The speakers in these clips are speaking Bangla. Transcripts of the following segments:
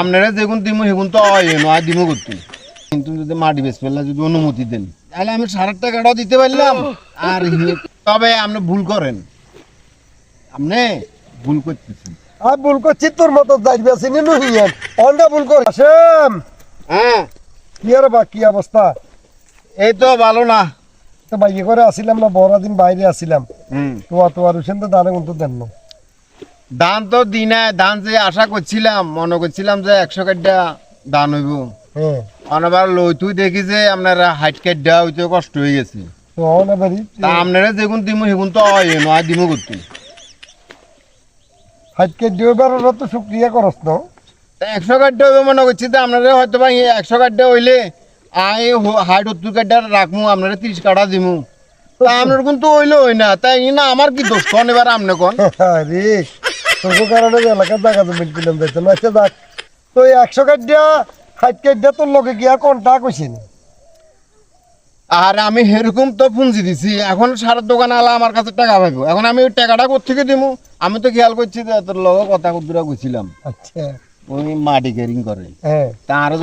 আপনারা যেগুন দিমু সেগুন তো হয় নয় দিমু করতে। কিন্তু যদি মাটি বেশ ফেললে যদি অনুমতি দেন। তাহলে আমি সাড়ে টাকাটাও দিতে পারলাম। আর তবে আপনি ভুল করেন। আপনি ভুল করতেছেন। আর ভুল করছি তোর মতো চিনি নুহিয়েন অন্ডা ভুল কর আসেম। হ্যাঁ। কি আর বা কি অবস্থা? এই তো ভালো না। তো বাইকে করে আসিলাম না বড় দিন বাইরে আসিলাম। হুম। তোয়া তোয়ার উসেন তো দানে কিন্তু দেন না। দান তো দিই না দান যে আশা করছিলাম মনে করছিলাম যে একশো কাঠটা দান হইব। হ্যাঁ। অনেকবার লই তুই দেখি যে আপনার হাইট কাঠ দেওয়া হইতে কষ্ট হয়ে গেছে। তো আপনারা যেগুন দিমু সেগুন তো হয় নয় দিমু করতে। হাইটকে দিওবার তো শুক্রিয়া করস না একশো কাঠটা হইবে মনে করছি তো আপনারা হয়তো বা এই একশো কাঠটা হইলে আই হাইট সত্তর কাঠটা রাখমু আপনারা তিরিশ কাঠা দিমু। তা আপনার কিন্তু হইলে হই না তাই না আমার কি দোষ কন? এবার আপনি কন? আরে তোর কারণে এলাকার জায়গা জমি কিনলাম যাইতে না আচ্ছা যাক। তো একশো কাটিয়া হাইট কাটিয়া তোর লোকে গিয়া কোনটা কইছেন আর আমি সেরকম তো পুঁজি দিছি এখন সারের দোকানে আলা আমার কাছে টাকা পাবো এখন আমি ওই টাকাটা কোথেকে দিমু? আমি তো খেয়াল করছি যে তোর লগে কথা কুদ্দুরা গেছিলাম আচ্ছা। ওই মাটি কেরিং করে হ্যাঁ।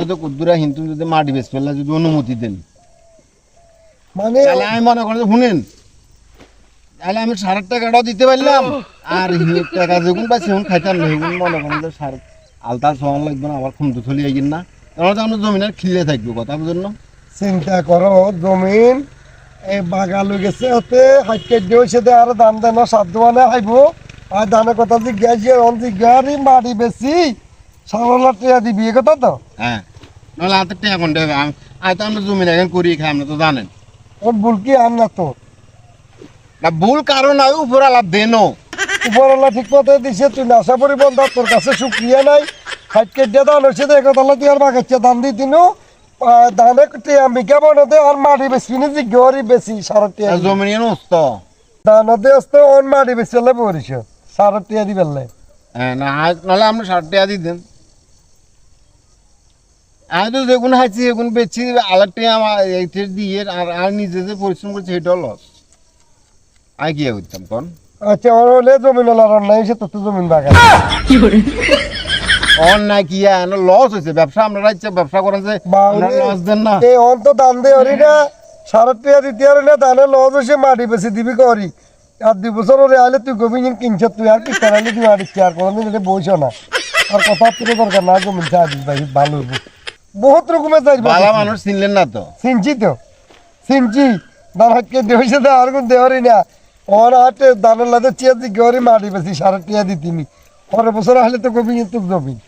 যদি কুদ্দুরা হিন্দু যদি মাটি বেচ ফেললে যদি অনুমতি দেন। মানে আমি মনে করি শুনেন তাহলে আমি সারের টাকাটাও দিতে পারলাম। আর টাকা যেগুন পাচ্ছি সেগুন খাইতাম না। সেগুন মনে করেন যে সার আলতা সমান লাগবে না আবার খুমতে চলে আইগেন না। তো আমরা জমিনের খিলে থাকব কথা বুঝেন না চিন্তা করো জমিন এই বাগান লই গেছে হতে হাইট কাটিয়া হয়েছে দে আর দাম দেন সাত দোয়ানে হাইব আর দানের কথা জিজ্ঞাসি অন জিজ্ঞাসি মাটি বেশি। সারলা টিয়া দিবি এ কথা তো? হ্যাঁ। নাহলে হাতের টাকা কোনটা আয় তো আমরা জমিন এখন করি খাই আপনি তো জানেন। ওর ভুল কি আর না তো? না ভুল কারণ আমি উপর আলাপ দেনও। উপরওয়ালা ঠিক মতো দিছে তুই আশা করি বন্ধ তোর কাছে শুক্রিয়া নাই। হাইট কেটে দান হচ্ছে তো একতলা তুই আর বাগাচ্ছে দান দি দানে টিয়া মিকা বনতে আর মাটি বেশি নি জিজ্ঞারি বেশি সারা টিয়া এনে উস্ত দানতে আসতে অন মাটি বেশি হলে পড়িস সারা টিয়া দি বেললে হ্যাঁ না আজ নাহলে টাকা দিয়ে দেন। আমি তো যেগুন হাইছি এগুন বেচছি আলার আমার দিয়ে আর আর নিজে যে পরিশ্রম করছি সেটাও লস কি কোন? আচ্ছা ওর হলে জমিন ওলা রান্না এসে তোর তো জমিন বাগান। অন না কি লস হয়েছে ব্যবসা ইচ্ছা ব্যবসা করেন যে লস দেন না। এই অন তো দান দে হরি না টিয়া দিতে আর না দানে হচ্ছে মাটি বেশি দিবি করি। আর দুই বছর ওরে আলে তুই গবি কিনছ তুই আর কি করালি তুই মাটি চেয়ার কোনদিন এটা বইছ না। আর কথা তোর দরকার না জমিন চা দিস ভাই ভালো হইব। বহুত রকমের চাইব ভালো মানুষ চিনলেন না তো? চিনছি তো। চিনছি। হাতকে দেওয়াইছে তো আর কোন দেওয়ারি না। ওর দানের লাদে দি বেশি, সারা টিয়া দিতিনি। পরের বছর আসলে তো জমিন।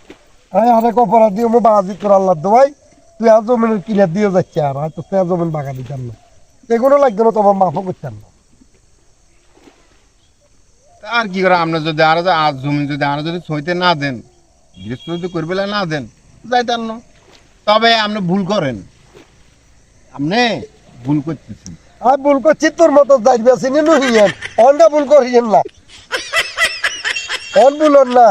আমি তোর আল্লাহ দোয়াই তুই আর জমিনের কিনে দিয়ে যাচ্ছে আর হয়তো তুই আর জমিন বাগা দিতাম না। এগুলো না, তোমার মাফও করতাম না। আর কি করে, আপনি যদি আরও আজ যদি আরও যদি সইতে না দেন, গৃহস্থ যদি করবে না দেন যাইতেন না। তবে আপনি ভুল করেন। আপনি ভুল করতেছেন। আর ভুল করছি, তোর মতো দাঁড়িয়ে আছি নুহিয়েন। অনটা ভুল করিয়েন না। অন ভুলন না।